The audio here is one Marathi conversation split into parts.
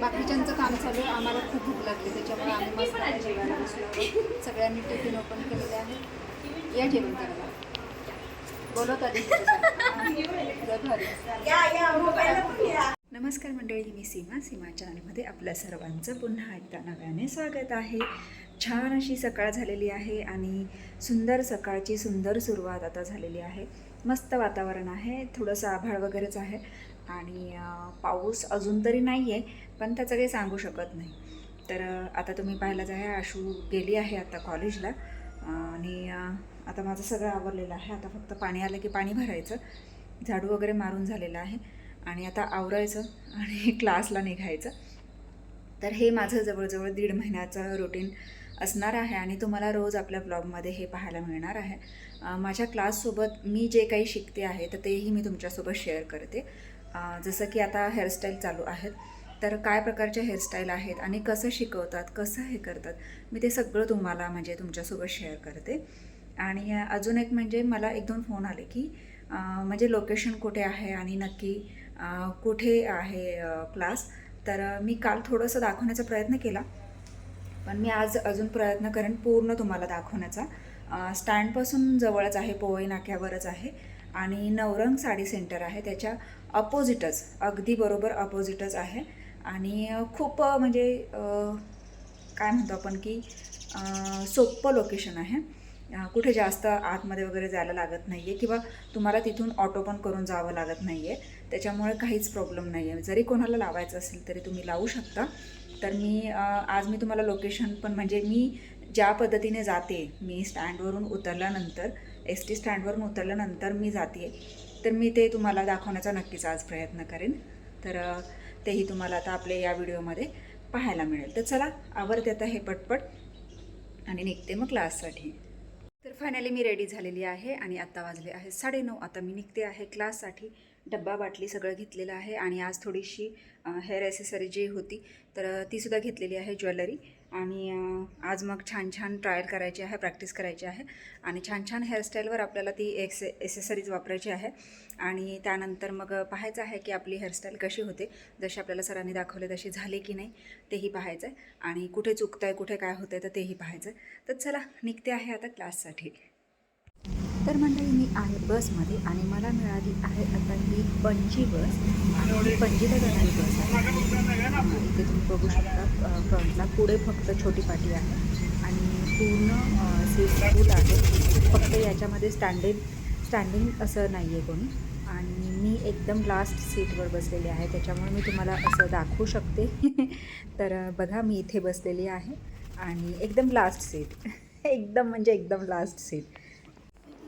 बाकीच्यांचं काम चालू आहे. आम्हाला खूप भूक लागली त्याच्यामुळे आम्ही मस्त जेवायला बसलो आहोत. सगळ्यांनी टिफिन ओपन केलेले आहे या जेवण करायला. बोलवत आधी नमस्कार मंडळी मी सीमा. सीमा चॅनलमध्ये आपल्या सर्वांचं पुन्हा एकदा नव्याने स्वागत आहे. छान अशी सकाळ झालेली आहे आणि सुंदर सकाळची सुंदर सुरुवात आता झालेली आहे. मस्त वातावरण आहे. थोडंसं आभाळ वगैरेच आहे. आणि पाऊस अजून तरी नाही आहे पण त्याचं काही सांगू शकत नाही. तर आता तुम्ही पाहायला जाय आशू गेली आहे आता कॉलेजला आणि आता माझं सगळं आवरलेलं आहे. आता फक्त पाणी आलं की पाणी भरायचं झाडू वगैरे मारून झालेलं आहे आणि आता आवरायचं आणि क्लासला निघायचं. तर हे माझं जवळजवळ दीड महिन्याचं रुटीन असणार आहे आणि तुम्हाला रोज आपल्या ब्लॉगमध्ये हे पाहायला मिळणार आहे. माझ्या क्लाससोबत मी जे काही शिकते आहे तर तेही मी तुमच्यासोबत शेअर करते. जसं की आता हेअरस्टाईल चालू आहेत तर काय प्रकारच्या हेअरस्टाईल आहेत आणि कसं शिकवतात कसं हे करतात मी ते सगळं तुम्हाला म्हणजे तुमच्यासोबत शेअर करते. आणि अजून एक म्हणजे मला एक दोन फोन आले की म्हणजे लोकेशन कुठे आहे आणि नक्की कुठे आहे क्लास तर मी काल थोडंसं दाखवण्याचा प्रयत्न केला पण मी आज अजून प्रयत्न करेन पूर्ण तुम्हाला दाखवण्याचा. स्टँडपासून जवळच आहे पोवई नाक्यावरच आहे आणि नवरंग साडी सेंटर आहे. त्याच्या अपोजिटच अगदी बरोबर अपोजिटच आहे. आणि खूप म्हणजे काय म्हणतो आपण की सोपं सोप्पं लोकेशन आहे कुठे जास्त आतमध्ये वगैरे जायला लागत नाही आहे किंवा तुम्हाला तिथून ऑटो पण करून जावं लागत नाही आहे त्याच्यामुळे काहीच प्रॉब्लेम नाही आहे जरी कोणाला लावायचं असेल तरी तुम्ही लावू शकता. तर मी आज मी तुम्हाला लोकेशन पण म्हणजे मी ज्या पद्धतीने जाते मी स्टँडवरून उतरल्यानंतर एस टी स्टँडवरून उतरल्यानंतर मी जाते तर मी ते तुम्हाला दाखवण्याचा नक्कीच आज प्रयत्न करेन. तर तेही तुम्हाला आता आपल्या या व्हिडिओमध्ये पाहायला मिळेल. तर चला आवडते आता हे पटपट आणि निघते मग क्लाससाठी. तर फायनली मी रेडी झालेली आहे आणि आत्ता वाजले आहे साडेनऊ. आता मी निघते आहे क्लाससाठी. डब्बा बाटली सगळं घेतलेलं आहे आणि आज थोडीशी हेअर ॲसेसरी जी होती तर तीसुद्धा घेतलेली आहे ज्वेलरी. आणि आज मग छान छान ट्रायल करायची आहे प्रॅक्टिस करायची आहे आणि छान छान हेअरस्टाईलवर आपल्याला ती एक्से एसेसरीज वापरायची आहे. आणि त्यानंतर मग पाहायचं आहे की आपली हेअरस्टाईल कशी होते जशी आपल्याला सरांनी दाखवले तशी झाली की नाही तेही पाहायचं आहे. आणि कुठे चुकतं आहे कुठे काय होतं आहे तर तेही पाहायचं आहे. तर चला निघते आहे आता क्लाससाठी. तर मंडळी मी आहे बसमध्ये आणि मला मिळाली आहे आता ही पणजी बस. आणि पणजीला जाणारी बस आहे. इथे तुम्ही बघू शकता फ्रंटला पुढे फक्त छोटी पाटी आहे आणि पूर्ण सीट फुल आहे. फक्त याच्यामध्ये स्टँडिंग स्टँडिंग असं नाही आहे कोणी. आणि मी एकदम लास्ट सीटवर बसलेली आहे. त्याच्यामुळे मी तुम्हाला असं दाखवू शकते. तर बघा मी इथे बसलेली आहे. आणि एकदम लास्ट सीट एकदम म्हणजे एकदम लास्ट सीट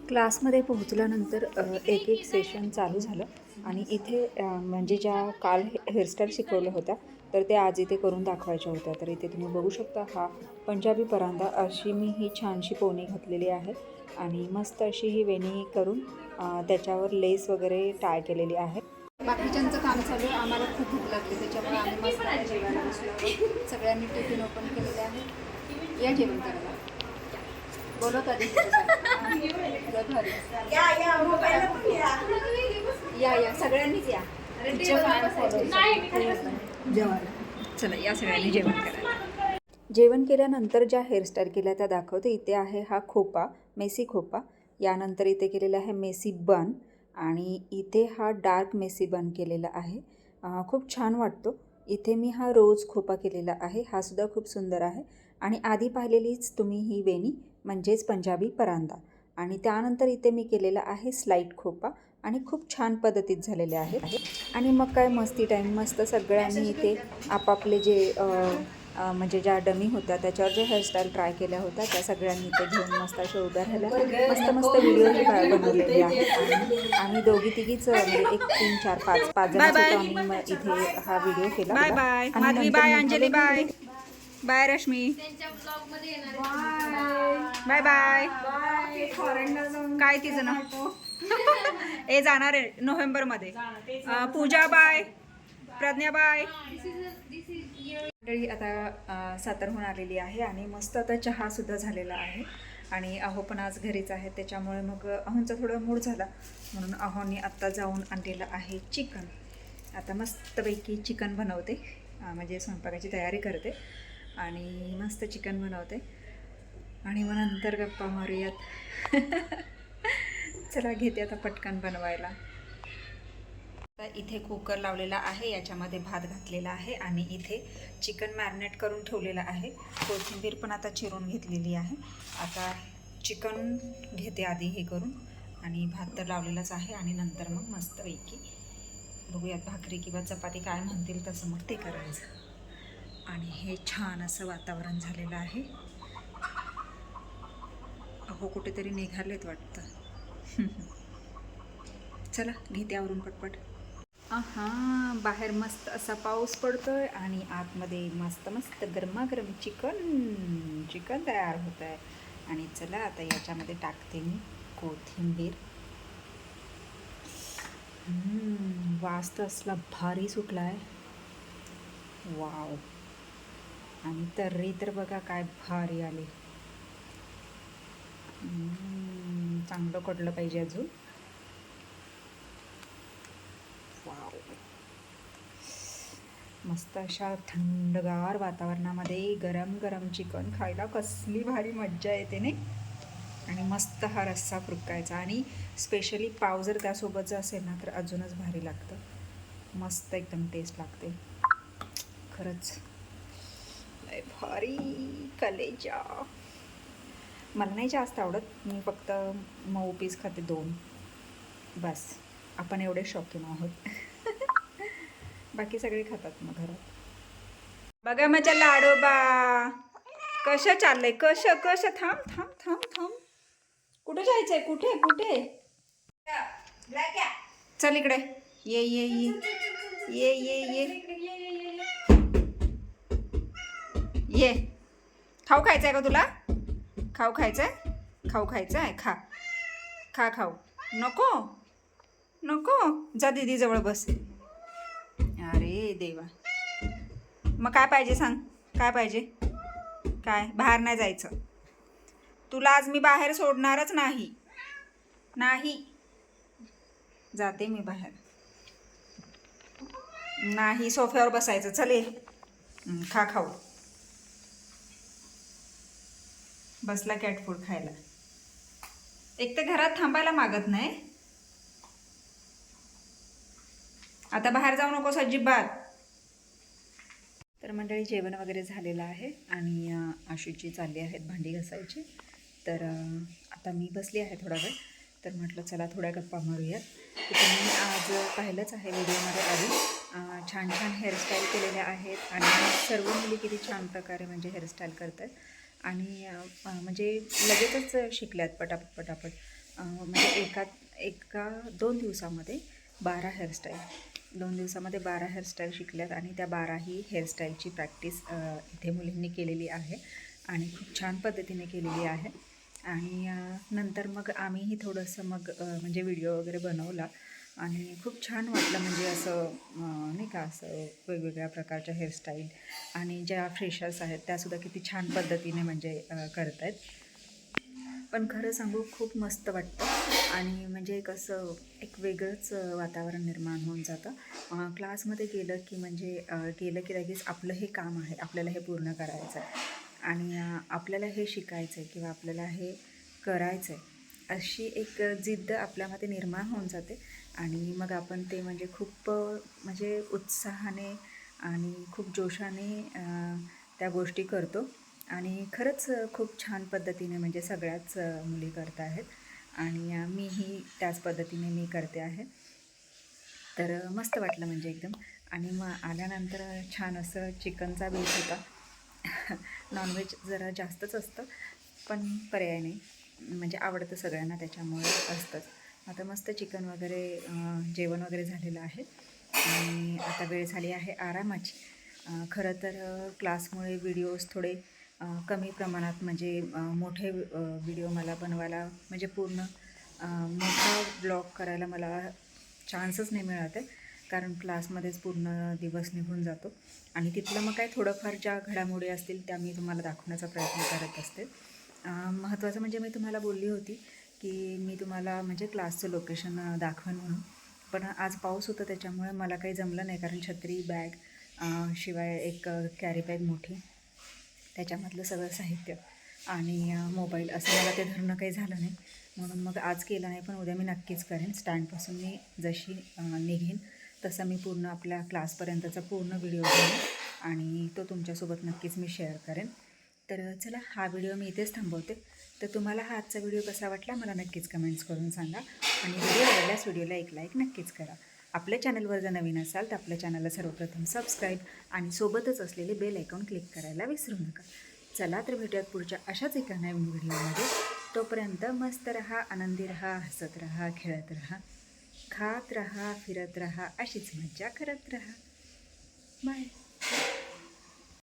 क्लासमध्ये पोहोचल्यानंतर एक एक सेशन चालू झालं. आणि इथे म्हणजे ज्या काल हे हेअरस्टाईल शिकवल्या होत्या तर ते आज इथे करून दाखवायच्या होत्या. तर इथे तुम्ही बघू शकता हा पंजाबी परांदा अशी मी ही छानशी पोनी घातलेली आहे. आणि मस्त अशी ही वेणी करून त्याच्यावर लेस वगैरे टाय केलेली आहे. बाकीच्यांचं काम चालू आहे. आम्हाला खूप भूक लागली त्याच्यामुळे आम्ही मस्त जेवायला बसलो. सगळ्यांनी टिफिन ओपन केलेले आहे. या जेवण करायला. बोलत आधी या या सगळ्यांनीच या. चला या सगळ्यांनी जेवण करा. जेवण केल्यानंतर ज्या हेअरस्टाईल केल्या त्या दाखवते. इथे आहे हा खोपा मेसी खोपा. यानंतर इथे केलेला आहे मेसी बन आणि इथे हा डार्क मेसी बन केलेला आहे. खूप छान वाटतो. इथे मी हा रोज खोपा केलेला आहे. हा सुद्धा खूप सुंदर आहे. आणि आधी पाहिलेलीच तुम्ही ही वेणी म्हणजेच पंजाबी परांदा आणि त्यानंतर इथे मी केलेला आहे स्लाईट खोपा आणि खूप छान पद्धतीत झालेले आहे. आणि मग काय मस्ती टाईम मस्त सगळ्यांनी इथे आपापले जे म्हणजे ज्या डमी होत्या त्याच्यावर ज्या हेअरस्टाईल ट्राय केल्या होत्या त्या सगळ्यांनी इथे घेऊन मस्त अशा उभ्या राहिल्या. मस्त मस्त व्हिडिओही बनवलेले आहेत आणि आम्ही दोघी तिघीच म्हणजे एक तीन चार पाच पाच जण आम्ही इथे हा व्हिडिओ केला bye Madhavi Anjali bye. Bye Rashmi. Bye bye काय तिचं नाव? हे जाणार आहे नोव्हेंबरमध्ये पूजा बाय प्रज्ञा बाय मंडळी आता सातारहून आलेली आहे आणि मस्त आता चहा सुद्धा झालेला आहे. आणि अहो पण आज घरीच आहे त्याच्यामुळे मग अहोंचा थोडा मूड झाला. म्हणून अहोनी आत्ता जाऊन आणलेलं आहे चिकन. आता मस्तपैकी चिकन बनवते. म्हणजे स्वयंपाकाची तयारी करते. आणि मस्त चिकन बनवते. आणि मग नंतर गप्पा मारूयात. चला घेते आता पटकन बनवायला. आता इथे कुकर लावलेला आहे याच्यामध्ये भात घातलेला आहे आणि इथे चिकन मॅरिनेट करून ठेवलेलं आहे. कोथिंबीर पण आता चिरून घेतलेली आहे. आता चिकन घेते आधी हे करून. आणि भात तर लावलेलाच आहे आणि नंतर मग मस्तपैकी बघूयात भाकरी किंवा चपाती काय म्हणतील तसं मग ते करायचं. आणि हे छान असं वातावरण झालेलं आहे. अहो कुठेतरी निघालेत वाटतं. चला घेते आवरून पटपट. हा बाहेर मस्त असा पाऊस पडतोय आणि आतमध्ये मस्त मस्त गरमागरम चिकन चिकन तयार होत आहे आणि चला आता याच्यामध्ये टाकते मी कोथिंबीर. वास तर असला भारी सुटला आहे वाव. आणि तर्री तर बघा काय भारी आली. चांगलं कडलं पाहिजे अजून. मस्त अशा थंडगार वातावरणामध्ये गरम गरम चिकन खायला कसली भारी मज्जा येते नाही? आणि मस्त हा रस्सा फुरकायचा. आणि स्पेशली पाव जर त्यासोबतचं असेल ना तर अजूनच भारी लागतं. मस्त एकदम टेस्ट लागते. खरंच. भारी कलेजा. मला नाही जास्त आवडत. मी फक्त मऊ पीस खाते दोन. बस. आपण एवढे शॉकीन आहोत. बाकी सगळे खातात मग घरात. बघा माझ्या लाडोबा. कसं चाललंय? कसं कसं? थांब थांब थांब थांब. कुठे जायचंय? कुठे कुठे? चल इकडे. ये ये ये. ये ये ये. ये. खाऊ खायचंय का तुला? खाऊ खायचं आहे खाऊ खायचं आहे खा. खा खाऊ. नको. नको. जा दीदीजवळ बस. अरे देवा. मग काय पाहिजे सांग? काय पाहिजे? काय? बाहेर नाही जायचं. तुला आज मी बाहेर सोडणारच नाही. नाही. जाते मी बाहेर. नाही सोफ्यावर बसायचं. चले खा खाऊ. बसला कॅट फूड खायला. एक तर घरात थांबायला मागत नाही. आता बाहेर जाऊ नकोस अजिबात. तर मंडळी जेवण वगैरे झालेलं आहे आणि आशूची चालली आहेत भांडी घासायची. तर आता मी बसली आहे थोडा वेळ. तर म्हटलं चला थोड्या गप्पा मारूयात. तुम्ही आज पाहिलंच आहे व्हिडिओमध्ये आधी. छान छान हेअरस्टाईल केलेल्या आहेत आणि सर्व मुली किती छान प्रकारे म्हणजे हेअरस्टाईल करत आहेत आणि म्हणजे लगेचच शिकल्यात पटापट पटापट. म्हणजे एका एका दोन दिवसामध्ये बारा हेअरस्टाईल दोन दिवसामध्ये बारा हेअरस्टाईल शिकल्यात आणि त्या बाराही हेअरस्टाईलची प्रॅक्टिस इथे मुलींनी केलेली आहे आणि खूप छान पद्धतीने केलेली आहे. आणि नंतर मग आम्हीही थोडंसं मग म्हणजे व्हिडिओ वगैरे बनवला. आणि खूप छान वाटलं म्हणजे असं नाही का असं वेगवेगळ्या प्रकारच्या हेअरस्टाईल आणि ज्या फ्रेशर्स आहेत त्यासुद्धा किती छान पद्धतीने म्हणजे करत आहेत पण खरं सांगू खूप मस्त वाटतं. आणि म्हणजे एक असं एक वेगळंच वातावरण निर्माण होऊन जातं. क्लासमध्ये गेलं की म्हणजे गेलं की लगेच आपलं हे काम आहे आपल्याला हे पूर्ण करायचं आहे आणि आपल्याला हे शिकायचं आहे किंवा आपल्याला हे करायचं आहे अशी एक जिद्द आपल्यामध्ये निर्माण होऊन जाते. आणि मग आपण ते म्हणजे खूप म्हणजे उत्साहाने आणि खूप जोशाने त्या गोष्टी करतो. आणि खरंच खूप छान पद्धतीने म्हणजे सगळ्याच मुली करत आहेत. आणि मीही त्याच पद्धतीने मी करते आहे. तर मस्त वाटलं म्हणजे एकदम. आणि मग आल्यानंतर छान असं चिकनचा बेस होता. नॉनव्हेज जरा जास्तच असतं पण पर्याय नाही. म्हणजे आवडतं सगळ्यांना त्याच्यामुळे असतंच. आता मस्त चिकन वगैरे जेवण वगैरे झालेलं आहे. आणि आता वेळ झाली आहे आरामाची. खरं तर क्लासमुळे व्हिडिओज थोडे कमी प्रमाणात म्हणजे मोठे व्हिडिओ मला बनवायला म्हणजे पूर्ण मोठा ब्लॉग करायला मला चान्सच नाही मिळत आहे कारण क्लासमध्येच पूर्ण दिवस निघून जातो. आणि तिथलं मग काय थोडंफार ज्या घडामोडी असतील त्या मी तुम्हाला दाखवण्याचा प्रयत्न करत असते. महत्त्वाचं म्हणजे मी तुम्हाला बोलली होती की मी तुम्हाला म्हणजे क्लासचं लोकेशन दाखवेन म्हणून. पण आज पाऊस होता त्याच्यामुळे मला काही जमलं नाही कारण छत्री बॅग शिवाय एक कॅरी बॅग मोठी. त्याच्यामधलं सगळं साहित्य आणि मोबाईल असं मला ते धरणं काही झालं नाही. म्हणून मग आज केलं नाही पण उद्या मी नक्कीच करेन. स्टँडपासून मी जशी निघेन तसा मी पूर्ण आपल्या क्लासपर्यंतचा पूर्ण व्हिडिओ घेईन आणि तो तुमच्यासोबत नक्कीच मी शेअर करेन. तर चला हा व्हिडिओ मी इथेच थांबवते. तर तुम्हाला हा आजचा व्हिडिओ कसा वाटला मला नक्कीच कमेंट्स करून सांगा. आणि व्हिडिओ आवडल्यास व्हिडिओला एक लाईक नक्कीच करा. आपल्या चॅनलवर जर नवीन असाल तर आपल्या चॅनलला सर्वप्रथम सबस्क्राईब आणि सोबतच असलेले बेल आयकॉन क्लिक करायला विसरू नका. चला तर भेटूयात पुढच्या अशाच एका नवीन व्हिडिओमध्ये. तोपर्यंत मस्त रहा आनंदी रहा हसत रहा खेळत रहा खात रहा फिरत रहा अशीच मज्जा करत रहा. बाय